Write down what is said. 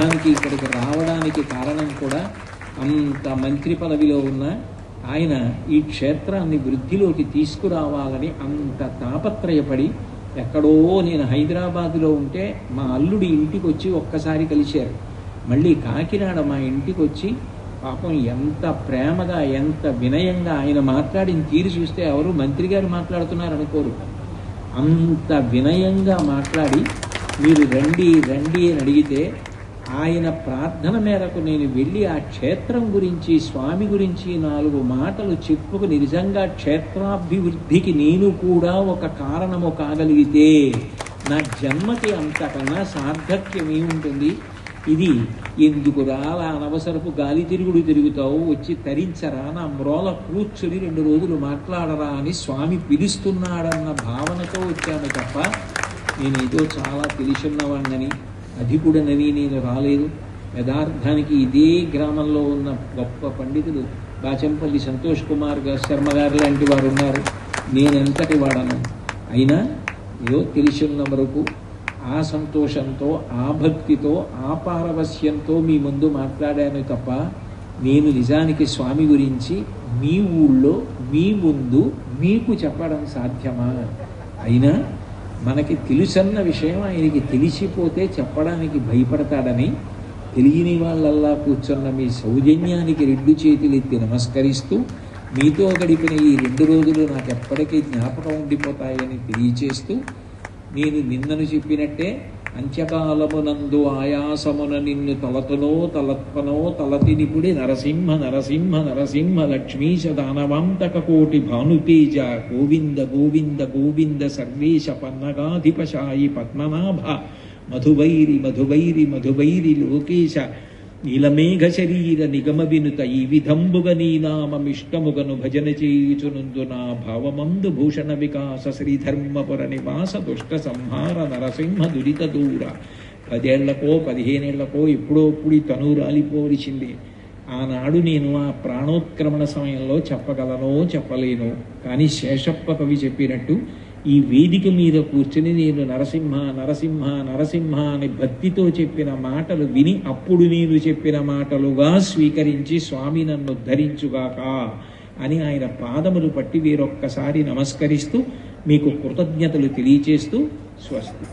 మనకి ఇక్కడికి రావడానికి కారణం కూడా అంత మంత్రి పదవిలో ఉన్న ఆయన ఈ క్షేత్రాన్ని వృద్ధిలోకి తీసుకురావాలని అంత తాపత్రయపడి ఎక్కడో నేను హైదరాబాదులో ఉంటే మా అల్లుడి ఇంటికి వచ్చి ఒక్కసారి కలిశారు. మళ్ళీ కాకినాడ మా ఇంటికి వచ్చి పాపం ఎంత ప్రేమగా ఎంత వినయంగా ఆయన మాట్లాడిన తీరు చూస్తే ఎవరు మంత్రి గారు మాట్లాడుతున్నారు అనుకోరు అంత వినయంగా మాట్లాడి మీరు రండి రండి అని అడిగితే ఆయన ప్రార్థన మేరకు నేను వెళ్ళి ఆ క్షేత్రం గురించి స్వామి గురించి నాలుగు మాటలు చెప్పుకు నిజంగా క్షేత్రాభివృద్ధికి నేను కూడా ఒక కారణము కాగలిగితే నా జన్మకి అంతకన్నా సార్థక్యం ఏముంటుంది ఇది ఎందుకు రాలా? అనవసరపు గాలి తిరుగుడు తిరుగుతావు వచ్చి తరించరా? నా మ్రోల కూర్చుని రెండు రోజులు మాట్లాడరా అని స్వామి పిలుస్తున్నాడన్న భావనతో వచ్చాను తప్ప నేను ఏదో చాలా తెలిసున్నవాణ్ణని అధికుడనని నేను రాలేదు. యథార్థానికి ఇదే గ్రామంలో ఉన్న గొప్ప పండితులు బాచంపల్లి సంతోష్ కుమార్ గారు శర్మ గారు లాంటి వారు ఉన్నారు. నేనెంతటి వాడను? అయినా ఏదో తెలిసున్న వరకు ఆ సంతోషంతో ఆ భక్తితో ఆ పారవస్యంతో మీ ముందు మాట్లాడాను తప్ప నేను నిజానికి స్వామి గురించి మీ ఊళ్ళో మీ ముందు మీకు చెప్పడం సాధ్యమా? అయినా మనకి తెలుసన్న విషయం ఆయనకి తెలిసిపోతే చెప్పడానికి భయపడతాడని తెలియని వాళ్ళల్లా కూర్చున్న మీ సౌజన్యానికి రెండు చేతులు ఎత్తి నమస్కరిస్తూ మీతో గడిపిన ఈ రెండు రోజులు నాకు ఎప్పటికీ జ్ఞాపకం ఉండిపోతాయని తెలియచేస్తూ నేను నిన్నను చెప్పినట్టే అంత్యకాలమునందు ఆయాసమున నిన్ను తలతునో తలత్పనో తలతినిపుడి నరసింహ నరసింహ నరసింహ లక్ష్మీశ దానవాంతక కోటి భానుతేజ గోవింద గోవింద గోవింద సర్వేశ పన్నగాధిపశాయి పద్మనాభ మధువైరి మధువైరి మధువైరి లోకేశ నీలమేఘ శరీర నిగమ వినుత ఈ విధంబుగ నీ నామమిష్టముగను భజన చేయుచునుందు నా భావమందు భూషణ వికాస శ్రీధర్మపుర నివాస దుష్ట సంహార నరసింహ దురిత దూర పదేళ్ళకో పదిహేనేళ్ళకో ఎప్పుడోప్పుడు తను రాలిపోవలసింది ఆనాడు నేను ఆ ప్రాణోత్క్రమణ సమయంలో చెప్పగలనో చెప్పలేను. కానీ శేషప్ప కవి చెప్పినట్టు ఈ వేదిక మీద కూర్చుని నేను నరసింహ నరసింహ నరసింహ అని భక్తితో చెప్పిన మాటలు విని అప్పుడు నేను చెప్పిన మాటలుగా స్వీకరించి స్వామి నన్ను ధరించుగాక అని ఆయన పాదములు పట్టి వీరొక్కసారి నమస్కరిస్తూ మీకు కృతజ్ఞతలు తెలియచేస్తూ స్వస్తి.